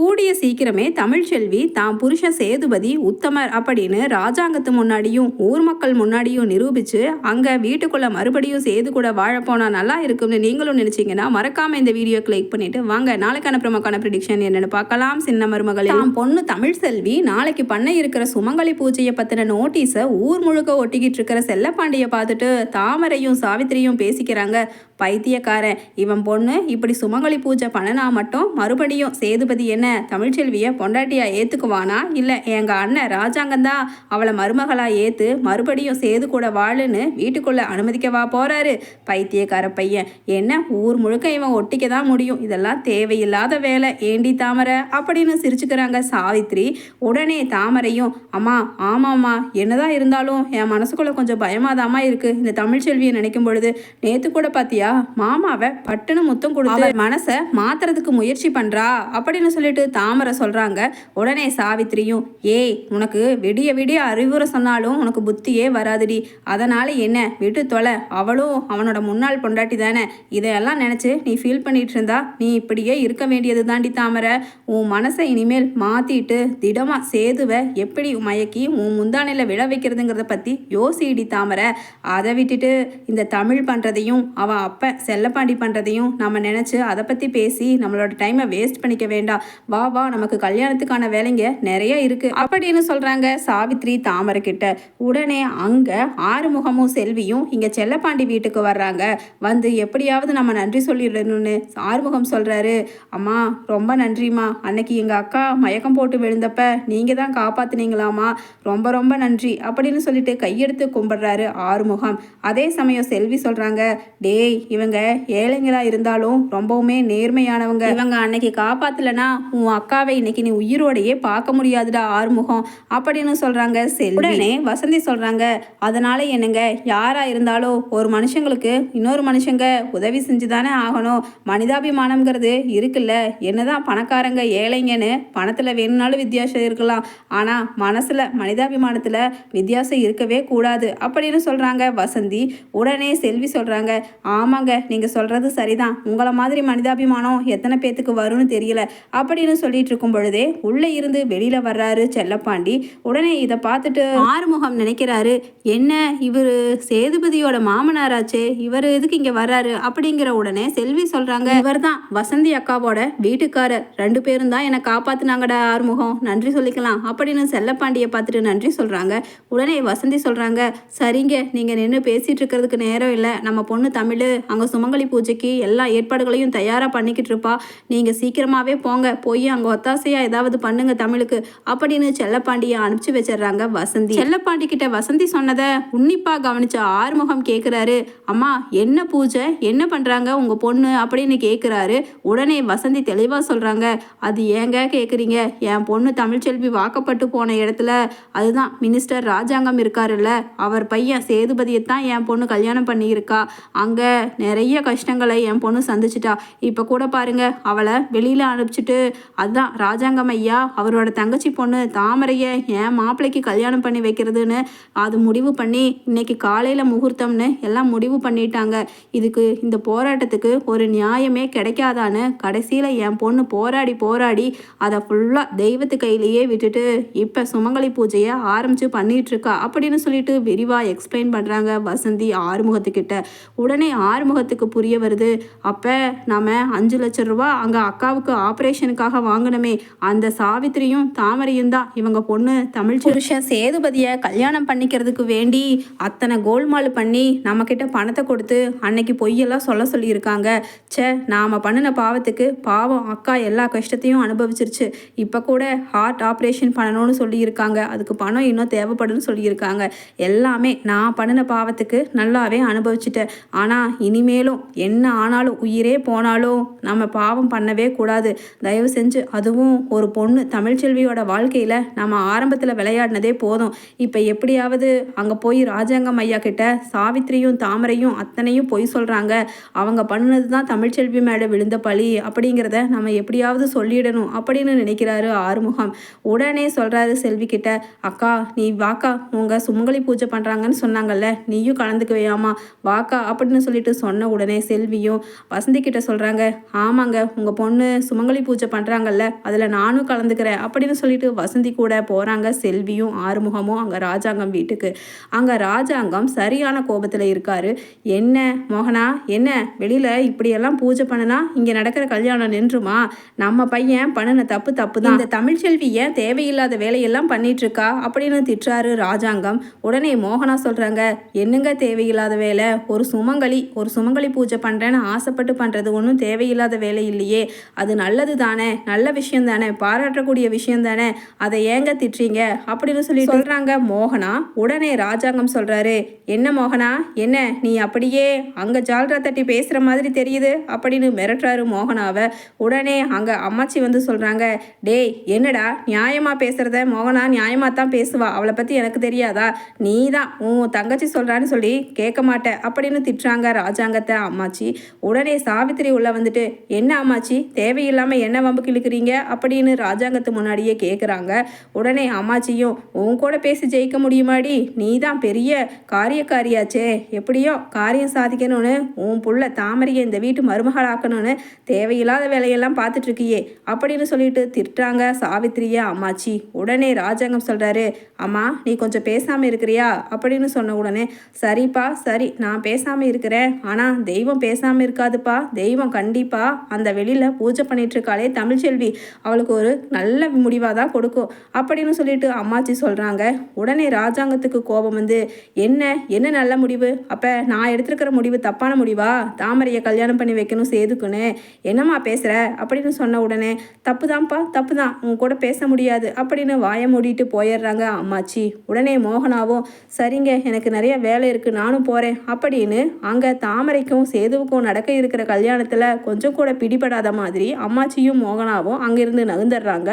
கூடிய சீக்கிரமே தமிழ்ச்செல்வி தாம் புருஷ சேதுபதி உத்தமர் அப்படின்னு ராஜாங்கத்து முன்னாடியும் ஊர் மக்கள் முன்னாடியும் நிரூபித்து அங்கே வீட்டுக்குள்ளே மறுபடியும் சேது கூட வாழப்போனால் நல்லா இருக்கும்னு நீங்களும் நினச்சிங்கன்னா மறக்காமல் இந்த வீடியோ கிளிக் பண்ணிவிட்டு வாங்க நாளைக்கான பிரமக்கான ப்ரிடிக்ஷன் என்னென்னு பார்க்கலாம். சின்ன மருமகளே. தாம் பொண்ணு தமிழ் செல்வி நாளைக்கு பண்ண இருக்கிற சுமங்கலி பூஜையை பற்றின நோட்டீஸை ஊர் முழுக்க ஒட்டிக்கிட்டு இருக்கிற செல்லப்பாண்டியை பார்த்துட்டு தாமரையும் சாவித்திரியும் பேசிக்கிறாங்க. பைத்தியக்காரன். இவன் பொண்ணு இப்படி சுமங்கலி பூஜை பண்ணனா மட்டும் மறுபடியும் சேதுபதி என்ன தமிழ்ச்செல்வியை பொண்டாட்டியா ஏத்துக்குவானா? இல்ல எங்க அண்ணன் ராஜாங்கந்தான் அவளை மருமகளா ஏத்து மறுபடியும் சேது கூட வாழுன்னு வீட்டுக்குள்ள அனுமதிக்கவா போறாரு? பைத்தியக்கார பையன். என்ன ஊர் முழுக்க இவன் ஒட்டிக்க தான் முடியும். இதெல்லாம் தேவையில்லாத வேலை. ஏண்டி தாமரை? அப்படின்னு சிரிச்சுக்கிறாங்க சாவித்ரி. உடனே தாமரையும் அம்மா ஆமாம்மா என்னதான் இருந்தாலும் என் மனசுக்குள்ள கொஞ்சம் பயமாதாமா இருக்கு. இந்த தமிழ்ச்செல்வியை நினைக்கும் பொழுது நேத்து கூட பாத்தியா மாமாவை பட்டுன்னு முத்தம் கொடுத்து மனசை மாத்துறதுக்கு முயற்சி பண்றா? அப்படின்னு சொல்லிட்டு தாமரை சொல்றாங்க. உடனே சாவித்திரியும் ஏய் உனக்கு விடிய விடிய அறிவுரை சொன்னாலும் உனக்கு புத்தியே வராதுடி. அதனால என்ன? விட்டு தொலை. அவளும் அவனோட முன்னாள் பொண்டாட்டி தானே. இதையெல்லாம் நினைச்சு நீ ஃபீல் பண்ணிட்டு இருந்தா நீ இப்படியே இருக்க வேண்டியது தாண்டி தாமரை. உன் மனசை இனிமேல் மாத்திட்டு திடமா சேதுவை எப்படி மயக்கி உன் முந்தானையில விழ வைக்கிறதுங்கிறத பத்தி யோசிடி தாமரை. அதை விட்டுட்டு இந்த தமிழ் பண்றதையும் அவன் அப்போ செல்லப்பாண்டி பண்ணுறதையும் நம்ம நினச்சி அதை பற்றி பேசி நம்மளோட டைமை வேஸ்ட் பண்ணிக்க வேண்டாம் வா வா நமக்கு கல்யாணத்துக்கான வேலைங்க நிறைய இருக்குது அப்படின்னு சொல்கிறாங்க சாவித்ரி தாமரை கிட்ட உடனே அங்கே ஆறுமுகமும் செல்வியும் இங்கே செல்லப்பாண்டி வீட்டுக்கு வர்றாங்க. வந்து எப்படியாவது நம்ம நன்றி சொல்லிடணும்னு ஆறுமுகம் சொல்கிறாரு அம்மா ரொம்ப நன்றிம்மா. அன்னைக்கு எங்கள் அக்கா மயக்கம் போட்டு விழுந்தப்ப நீங்கள் தான் காப்பாற்றுனீங்களாம்மா ரொம்ப ரொம்ப நன்றி அப்படின்னு சொல்லிட்டு கையெடுத்து கும்பிடுறாரு ஆறுமுகம். அதே சமயம் செல்வி சொல்கிறாங்க டேய் இவங்க ஏழைங்களா இருந்தாலும் ரொம்பவுமே நேர்மையானவங்க. இவங்க அன்னைக்கு காப்பாத்தலனா உன் அக்காவை இன்னைக்கு நீ உயிரோடையே பார்க்க முடியாதுடா ஆறுமுகம் அப்படின்னு சொல்றாங்க செல்வி. உடனே வசந்தி சொல்றாங்க அதனால என்னங்க? யாரா இருந்தாலும் ஒரு மனுஷங்களுக்கு இன்னொரு மனுஷங்க உதவி செஞ்சுதானே ஆகணும். மனிதாபிமானம்ங்கிறது இருக்குல்ல. என்னதான் பணக்காரங்க ஏழைங்கன்னு பணத்துல வேணும்னாலும் வித்தியாசம் இருக்கலாம். ஆனா மனசுல மனிதாபிமானத்துல வித்தியாசம் இருக்கவே கூடாது அப்படின்னு சொல்றாங்க வசந்தி. உடனே செல்வி சொல்றாங்க ஆமாங்க நீங்கள் சொல்கிறது சரிதான். உங்களை மாதிரி மனிதாபிமானம் எத்தனை பேத்துக்கு வரும்னு தெரியல. அப்படின்னு சொல்லிட்டு இருக்கும் பொழுதே உள்ளே இருந்து வெளியில் வர்றாரு செல்லப்பாண்டி. உடனே இதை பார்த்துட்டு ஆறுமுகம் நினைக்கிறாரு என்ன இவர் சேதுபதியோட மாமனாராச்சே? இவர் எதுக்கு இங்கே வர்றாரு? அப்படிங்கிற உடனே செல்வி சொல்றாங்க இவர்தான் வசந்தி அக்காவோட வீட்டுக்காரர். ரெண்டு பேரும் தான் என்னை காப்பாற்றினாங்கடா ஆறுமுகம். நன்றி சொல்லிக்கலாம். அப்படின்னு செல்லப்பாண்டியை பார்த்துட்டு நன்றி சொல்கிறாங்க உடனே வசந்தி சொல்கிறாங்க சரிங்க நீங்கள் நின்று பேசிகிட்டு இருக்கிறதுக்கு நேரம் இல்லை. நம்ம பொண்ணு தமிழ் அங்கே சுமங்கலி பூஜைக்கு எல்லா ஏற்பாடுகளையும் தயாராக பண்ணிக்கிட்டு இருப்பா. நீங்கள் சீக்கிரமாகவே போங்க. போய் அங்கே ஒத்தாசையாக ஏதாவது பண்ணுங்க தமிழுக்கு. அப்படின்னு செல்லப்பாண்டியை அனுப்பிச்சு வச்சிடுறாங்க வசந்தி. செல்லப்பாண்டி கிட்ட வசந்தி சொன்னதை உன்னிப்பா கவனிச்ச ஆறுமுகம் கேட்குறாரு அம்மா என்ன பூஜை? என்ன பண்ணுறாங்க உங்கள் பொண்ணு? அப்படின்னு கேட்குறாரு உடனே வசந்தி தெளிவாக சொல்கிறாங்க அது ஏங்க கேட்குறீங்க என் பொண்ணு தமிழ்ச்செல்வி வாக்கப்பட்டு போன இடத்துல அதுதான் மினிஸ்டர் ராஜாங்கம் இருக்காருல்ல. அவர் பையன் சேதுபதியை தான் என் பொண்ணு கல்யாணம் பண்ணியிருக்கா. அங்கே நிறைய கஷ்டங்களை என் பொண்ணு சந்திச்சிட்டா. இப்போ கூட பாருங்க அவளை வெளியில் அனுப்பிச்சிட்டு அதுதான் ராஜாங்கம் ஐயா அவரோட தங்கச்சி பொண்ணு தாமரையை என் மாப்பிள்ளைக்கு கல்யாணம் பண்ணி வைக்கிறதுன்னு அது முடிவு பண்ணி இன்னைக்கு காலையில் முகூர்த்தம்னு எல்லாம் முடிவு பண்ணிட்டாங்க. இதுக்கு இந்த போராட்டத்துக்கு ஒரு நியாயமே கிடைக்காதான்னு கடைசியில் என் பொண்ணு போராடி போராடி அதை ஃபுல்லாக தெய்வத்து கையிலேயே விட்டுட்டு இப்போ சுமங்கலி பூஜையை ஆரம்பித்து பண்ணிகிட்ருக்கா இருக்கா அப்படின்னு சொல்லிட்டு விரிவாக எக்ஸ்பிளைன் பண்ணுறாங்க வசந்தி ஆறுமுகத்துக்கிட்ட. உடனே ஆறு ஆறுமுகத்துக்கு புரிய வருது. அப்போ நாம் அஞ்சு லட்சம் ரூபா அங்கே அக்காவுக்கு ஆப்ரேஷனுக்காக வாங்கினமே அந்த சாவித்திரியும் தாமரையும் தான். இவங்க பொண்ணு தமிழ் புருஷன் சேதுபதியை கல்யாணம் பண்ணிக்கிறதுக்கு வேண்டி அத்தனை கோல்மால் பண்ணி நம்மக்கிட்ட பணத்தை கொடுத்து அன்னைக்கு பொய்யெல்லாம் சொல்ல சொல்லியிருக்காங்க. ச்சே நாம பண்ணின பாவத்துக்கு பாவம் அக்கா எல்லா கஷ்டத்தையும் அனுபவிச்சிருச்சு. இப்போ கூட ஹார்ட் ஆப்ரேஷன் பண்ணணும்னு சொல்லியிருக்காங்க. அதுக்கு பணம் இன்னும் தேவைப்படுன்னு சொல்லியிருக்காங்க. எல்லாமே நான் பண்ணின பாவத்துக்கு நல்லாவே அனுபவிச்சிட்டேன். ஆனால் இனிமேலும் என்ன ஆனாலும் உயிரே போனாலும் நம்ம பாவம் பண்ணவே கூடாது. தயவு செஞ்சு அதுவும் ஒரு பொண்ணு தமிழ்ச்செல்வியோட வாழ்க்கையில் நம்ம ஆரம்பத்தில் விளையாடினதே போதும். இப்போ எப்படியாவது அங்கே போய் ராஜாங்கம் ஐயா கிட்ட சாவித்திரியும் தாமரையும் அத்தனையும் பொய் சொல்கிறாங்க அவங்க பண்ணினது தான் தமிழ்ச்செல்வி மேலே விழுந்த பழி அப்படிங்கிறத நம்ம எப்படியாவது சொல்லிடணும் அப்படின்னு நினைக்கிறாரு ஆறுமுகம். உடனே சொல்கிறாரு செல்வி கிட்ட அக்கா நீ வாக்கா உங்கள் சுமங்கலி பூஜை பண்ணுறாங்கன்னு சொன்னாங்கல்ல நீயும் கலந்துக்குவையாமா? வாக்கா அப்படின்னு சொல்லிட்டு சொன்ன உடனே செல்வியும் வசந்தி கிட்ட சொல்கிறாங்க ஆமாங்க உங்கள் பொண்ணு சுமங்கலி பூஜை பண்ணுறாங்கல்ல அதில் நானும் கலந்துக்கிறேன் அப்படின்னு சொல்லிட்டு வசந்தி கூட போகிறாங்க செல்வியும் ஆறுமுகமும் அங்கே ராஜாங்கம் வீட்டுக்கு. அங்கே ராஜாங்கம் சரியான கோபத்தில் இருக்காரு. என்ன மோகனா என்ன? வெளியில் இப்படியெல்லாம் பூஜை பண்ணுனா இங்கே நடக்கிற கல்யாணம் நின்றுமா? நம்ம பையன் பண்ணின தப்பு தப்பு தான் இந்த தமிழ்ச்செல்வி ஏன் தேவையில்லாத வேலையெல்லாம் பண்ணிட்டு இருக்கா அப்படின்னு திட்டுறாரு ராஜாங்கம். உடனே மோகனா சொல்கிறாங்க என்னங்க தேவையில்லாத வேலை? ஒரு சுமங்கலி ஒரு சுமங்கலி பூஜை பண்ணுறேன்னு ஆசைப்பட்டு பண்ணுறது ஒன்றும் தேவையில்லாத வேலை இல்லையே. அது நல்லது தானே நல்ல விஷயம் தானே பாராட்டக்கூடிய விஷயம் தானே அதை ஏங்க திட்டுறீங்க? அப்படின்னு சொல்லி சொல்கிறாங்க மோகனா. உடனே ராஜாங்கம் சொல்கிறாரு என்ன மோகனா? என்ன? நீ அப்படியே அங்கே ஜால்ரா தட்டி பேசுகிற மாதிரி தெரியுது? அப்படின்னு மிரட்டுறாரு மோகனாவை. உடனே அங்கே அம்மாச்சி வந்து சொல்கிறாங்க டேய் என்னடா? நியாயமாக பேசுகிறத மோகனா நியாயமாக தான் பேசுவா. அவளை பற்றி எனக்கு தெரியாதா? நீ தான் உன் தங்கச்சி சொல்கிறான்னு சொல்லி கேட்க மாட்டேன் அப்படின்னு திட்டுறாங்க ராஜா ராஜாங்கத்தை அம்மாச்சி. உடனே சாவித்திரி உள்ள வந்துட்டு என்ன அம்மாச்சி தேவையில்லாமல் என்ன வம்புக்கு இழுக்கிறீங்க? அப்படின்னு ராஜாங்கத்து முன்னாடியே கேட்குறாங்க உடனே அம்மாச்சியும் உன் கூட பேசி ஜெயிக்க முடியுமாடி? நீ தான் பெரிய காரியக்காரியாச்சே. எப்படியோ காரியம் சாதிக்கணும்னு உன் புள்ள தாமரையை இந்த வீட்டு மருமகளாக்கணும்னு தேவையில்லாத வேலையெல்லாம் பார்த்துட்ருக்கியே அப்படின்னு சொல்லிட்டு திட்டுறாங்க சாவித்திரியா அம்மாச்சி. உடனே ராஜாங்கம் சொல்கிறாரு அம்மா நீ கொஞ்சம் பேசாமல் இருக்கிறியா? அப்படின்னு சொன்ன உடனே சரிப்பா சரி நான் பேசாமல் இருக்கிறேன். ஆனால் தெய்வம் பேசாமல் இருக்காதுப்பா. தெய்வம் கண்டிப்பாக அந்த வெளியில் பூஜை பண்ணிகிட்ருக்காளே இருக்காளே தமிழ்ச்செல்வி அவளுக்கு ஒரு நல்ல முடிவாக தான் கொடுக்கும். அப்படின்னு சொல்லிட்டு அம்மாச்சி சொல்கிறாங்க உடனே ராஜாங்கத்துக்கு கோபம் வந்து என்ன? என்ன நல்ல முடிவு? அப்போ நான் எடுத்திருக்கிற முடிவு தப்பான முடிவா? தாமரையை கல்யாணம் பண்ணி வைக்கணும் சேதுக்குன்னு. என்னம்மா பேசுகிற அப்படின்னு சொன்ன உடனே தப்பு தான்ப்பா தப்பு தான் உன் கூட பேச முடியாது. அப்படின்னு வாயை மூடிட்டு போயிடுறாங்க அம்மாச்சி. உடனே மோகனாவும் சரிங்க எனக்கு நிறைய வேலை இருக்குது நானும் போகிறேன் அப்படின்னு அங்கே தாமரைக்கும் சேதுவுக்கும் நடக்க இருக்கிற கல்யாணத்தில் கொஞ்சம் கூட பிடிபடாத மாதிரி அம்மாச்சியும் மோகனாவும் அங்கேருந்து நகுந்துடுறாங்க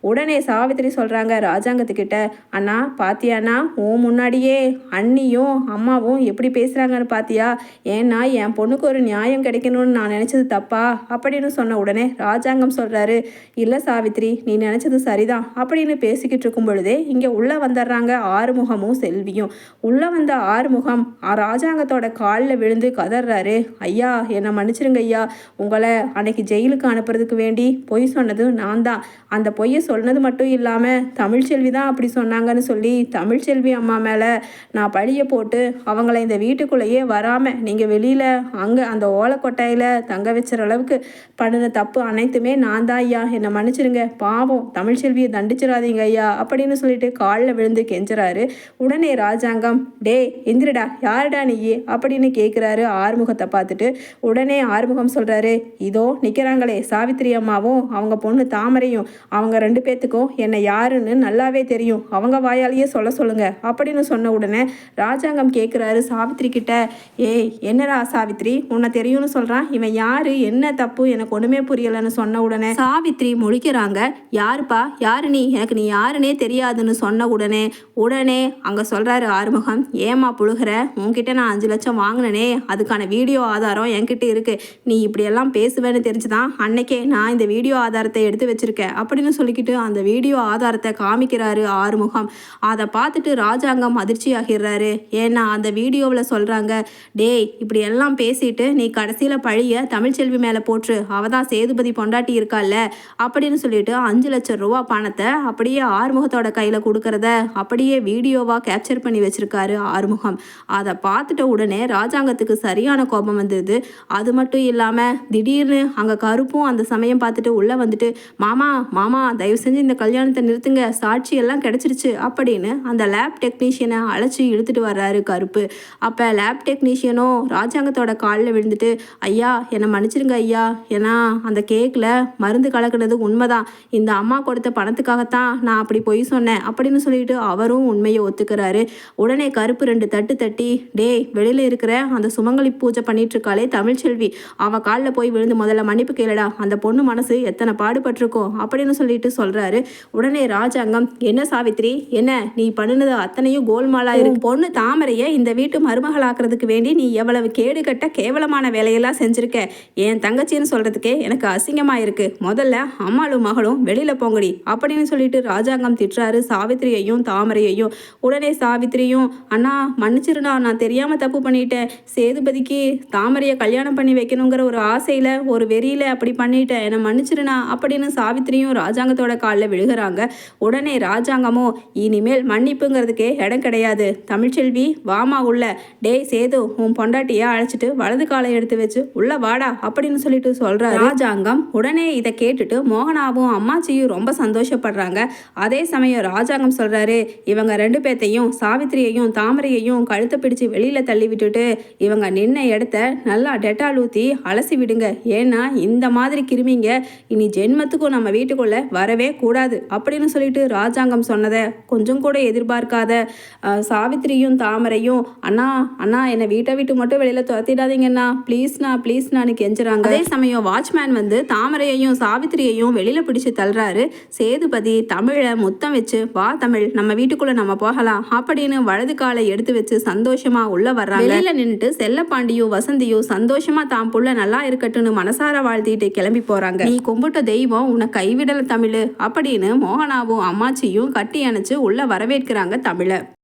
உடனே சாவித்திரி சொல்கிறாங்க ராஜாங்கத்துக்கிட்ட அண்ணா பாத்தியாண்ணா உன் முன்னாடியே அண்ணியும் அம்மாவும் எப்படி பேசுகிறாங்கன்னு பாத்தியா? ஏன்னா என் பொண்ணுக்கு ஒரு நியாயம் கிடைக்கணும்னு நான் நினச்சது தப்பா? அப்படின்னு சொன்ன உடனே ராஜாங்கம் சொல்கிறாரு இல்லை சாவித்ரி நீ நினச்சது சரிதான். அப்படின்னு பேசிக்கிட்டு இருக்கும் பொழுதே இங்கே உள்ளே வந்துடுறாங்க ஆறுமுகமும் செல்வியும். உள்ளே வந்த ஆறுமுகம் ராஜாங்கத்தோட காலில் விழுந்து கதறாரு ஐயா என்னை மன்னிச்சிருங்க ஐயா. உங்களை அன்னைக்கு ஜெயிலுக்கு அனுப்புறதுக்கு வேண்டி பொய் சொன்னது நான் தான் அந்த பொய்யை சொன்னது மட்டும் இல்லாமல் தமிழ்ச்செல்வி தான் அப்படி சொன்னாங்கன்னு சொல்லி தமிழ்ச்செல்வி அம்மா மேலே நான் பழியை போட்டு அவங்கள இந்த வீட்டுக்குள்ளேயே வராமல் நீங்கள் வெளியில் அங்கே அந்த ஓலைக்கொட்டையில் தங்க வச்சுற அளவுக்கு பண்ணின தப்பு அனைத்துமே நான் தான் ஐயா. என்னை மன்னிச்சிருங்க. பாவம் தமிழ்ச்செல்வியை தண்டிச்சிடாதீங்க ஐயா அப்படின்னு சொல்லிட்டு காலில் விழுந்து கெஞ்சுறாரு. உடனே ராஜாங்கம் டே எந்திரடா. யாருடா நீ? அப்படின்னு கேட்குறாரு ஆறுமுகத்தை பார்த்துட்டு உடனே ஆறுமுகம் சொல்கிறாரு இதோ நிற்கிறாங்களே சாவித்திரி அம்மாவும் அவங்க பொண்ணு தாமரையும் அவங்க ரெண்டு பேர்த்துக்கும் என்னை யாருன்னு நல்லாவே தெரியும். அவங்க வாயாலேயே சொல்ல சொல்லுங்க அப்படின்னு சொன்ன உடனே ராஜாங்கம் கேட்குறாரு சாவித்திரி கிட்ட. ஏய் என்னடா சாவித்ரி உன்னை தெரியும்னு சொல்கிறான் இவன் யாரு? என்ன தப்பு? எனக்கு ஒன்றுமே புரியலைன்னு சொன்ன உடனே சாவித்ரி முழிக்கிறாங்க. யாருப்பா? யாரு நீ? எனக்கு நீ யாருன்னே தெரியாதுன்னு சொன்ன உடனே உடனே அங்கே சொல்கிறாரு ஆறுமுகம். ஏமா புழுகிற? உன்கிட்ட நான் அஞ்சு லட்சம் வாங்கினனே அதுக்கான வீடியோ ஆதாரம் என்கிட்ட இருக்கு. நீ இப்படியெல்லாம் பேசுவேன்னு தெரிஞ்சுதான் அன்னைக்கே நான் இந்த வீடியோ ஆதாரத்தை எடுத்து வச்சிருக்கேன் அப்படின்னு சொல்லிக்கிட்டு அந்த வீடியோ ஆதாரத்தை காமிக்கிறாரு ஆறுமுகம். அதை பார்த்துட்டு ராஜாங்கம் அதிர்ச்சி ஆகிடுறாரு ஏன்னா அந்த வீடியோவில் சொல்கிறாங்க டேய் இப்படி எல்லாம் பேசிட்டு நீ கடைசியில் பழிய தமிழ்ச்செல்வி மேலே போற்று. அவ தான் சேதுபதி பொண்டாட்டி இருக்கால்ல? அப்படின்னு சொல்லிட்டு அஞ்சு லட்சம் ரூபா பணத்தை அப்படியே ஆறுமுகத்தோட கையில் கொடுக்கறத அப்படியே வீடியோவாக கேப்சர் பண்ணி வச்சிருக்காரு ஆறுமுகம். அதை பார்த்துட்ட உடனே ராஜாங்கத்துக்கு சரியான கோபம் வந்தது. அது மட்டும் இல்லாமல் திடீர்னு அங்கே கருப்பும் அந்த சமயம் பார்த்துட்டு உள்ளே வந்துட்டு மாமா மாமா தயவு செஞ்சு இந்த கல்யாணத்தை நிறுத்துங்க. சாட்சி எல்லாம் கிடச்சிருச்சு. அப்படின்னு அந்த லேப் டெக்னீஷியனை அழைச்சி இழுத்துட்டு வர்றாரு கருப்பு. அப்போ லேப் டெக்னீஷியனும் ராஜாங்கத்தோட காலில் விழுந்துட்டு ஐயா என்னை மன்னிச்சிருங்க ஐயா. ஏன்னா அந்த கேக்கில் மருந்து கலக்குனது உண்மைதான். இந்த அம்மா கொடுத்த பணத்துக்காகத்தான் நான் அப்படி பொய் சொன்னேன். அப்படின்னு சொல்லிட்டு அவரும் உண்மையை ஒத்துக்கிறாரு. உடனே கருப்பு ரெண்டு தட்டு தட்டி டேய் வெளியில் இருக்கிற அந்த சுமங்க சுமங்கலி பூஜை பண்ணிட்டு இருக்காளே தமிழ்ச்செல்வி அவ காலில் போய் விழுந்து முதல்ல மன்னிப்பு கேளுடா. அந்த பொண்ணு மனசு எத்தனை பாடுபட்டிருக்கோம் அப்படின்னு சொல்லிட்டு சொல்றாரு. உடனே ராஜாங்கம் என்ன சாவித்ரி? என்ன? நீ பண்ணினது அத்தனையும் கோல்மாலா இருக்கு. பொண்ணு தாமரையை இந்த வீட்டு மருமகளாக்குறதுக்கு வேண்டி நீ எவ்வளவு கேடு கட்ட கேவலமான வேலையெல்லாம் செஞ்சிருக்க. என் தங்கச்சின்னு சொல்றதுக்கே எனக்கு அசிங்கமா இருக்கு. முதல்ல அம்மாளும் மகளும் வெளியில போங்கடி அப்படின்னு சொல்லிட்டு ராஜாங்கம் திட்டுறாரு சாவித்திரியையும் தாமரையையும். உடனே சாவித்திரியும் அண்ணா மன்னிச்சிருண்ணா நான் தெரியாம தப்பு பண்ணிட்டேன். சேதுபதி சேதுபதிக்கு தாமரையை கல்யாணம் பண்ணி வைக்கணுங்கிற ஒரு ஆசையில் ஒரு வெறியில் அப்படி பண்ணிட்டேன் என்னை மன்னிச்சிருனா அப்படின்னு சாவித்திரியும் ராஜாங்கத்தோட காலில் விழுகிறாங்க. உடனே ராஜாங்கமோ இனிமேல் மன்னிப்புங்கிறதுக்கே இடம் கிடையாது. தமிழ்ச்செல்வி வாமா உள்ள. டேய் சேது உன் பொண்டாட்டியை அழைச்சிட்டு வலது காலை எடுத்து வச்சு உள்ள வாடா அப்படின்னு சொல்லிட்டு சொல்கிறார் ராஜாங்கம் உடனே இதை கேட்டுட்டு மோகனாவும் அம்மாச்சியும் ரொம்ப சந்தோஷப்படுறாங்க. அதே சமயம் ராஜாங்கம் சொல்றாரு இவங்க ரெண்டு பேர்த்தையும் சாவித்திரியையும் தாமரையையும் கழுத்தை பிடிச்சு வெளியில தள்ளி விட்டுட்டு இவங்க நின்ன இடத்த நல்லா டெட்டால் ஊற்றி அலசி விடுங்க. ஏன்னா இந்த மாதிரி கிருமிங்க இனி ஜென்மத்துக்கும் நம்ம வீட்டுக்குள்ளே வரவே கூடாது அப்படின்னு சொல்லிட்டு ராஜாங்கம் சொன்னதை கொஞ்சம் கூட எதிர்பார்க்காத சாவித்திரியும் தாமரையும் அண்ணா அண்ணா என்னை வீட்டை விட்டு மட்டும் வெளியில் துரத்திடாதீங்கண்ணா. ப்ளீஸ்ண்ணா ப்ளீஸ்ண்ணான்னு கெஞ்சுறாங்க. அதே சமயம் வாட்ச்மேன் வந்து தாமரையையும் சாவித்திரியையும் வெளியில் பிடிச்சி தள்ளுறாரு. சேதுபதி தமிழை முத்தம் வச்சு வா தமிழ் நம்ம வீட்டுக்குள்ளே நம்ம போகலாம். அப்படின்னு வலது காலை எடுத்து வச்சு சந்தோஷமாக உள்ளே வர்றாங்க. வெளியில் நின்றுட்டு செல்ல செல்லப்பாண்டியும் வசந்தியும் சந்தோஷமா தான் புள்ள நல்லா இருக்கட்டும்னு மனசார வாழ்த்திட்டு கிளம்பி போறாங்க. நீ கும்பிட்ட தெய்வம் உன்னை கைவிடல தமிழ் அப்படின்னு மோகனாவும் அம்மாச்சியும் கட்டி அணைச்சு உள்ள வரவேற்கிறாங்க தமிழை.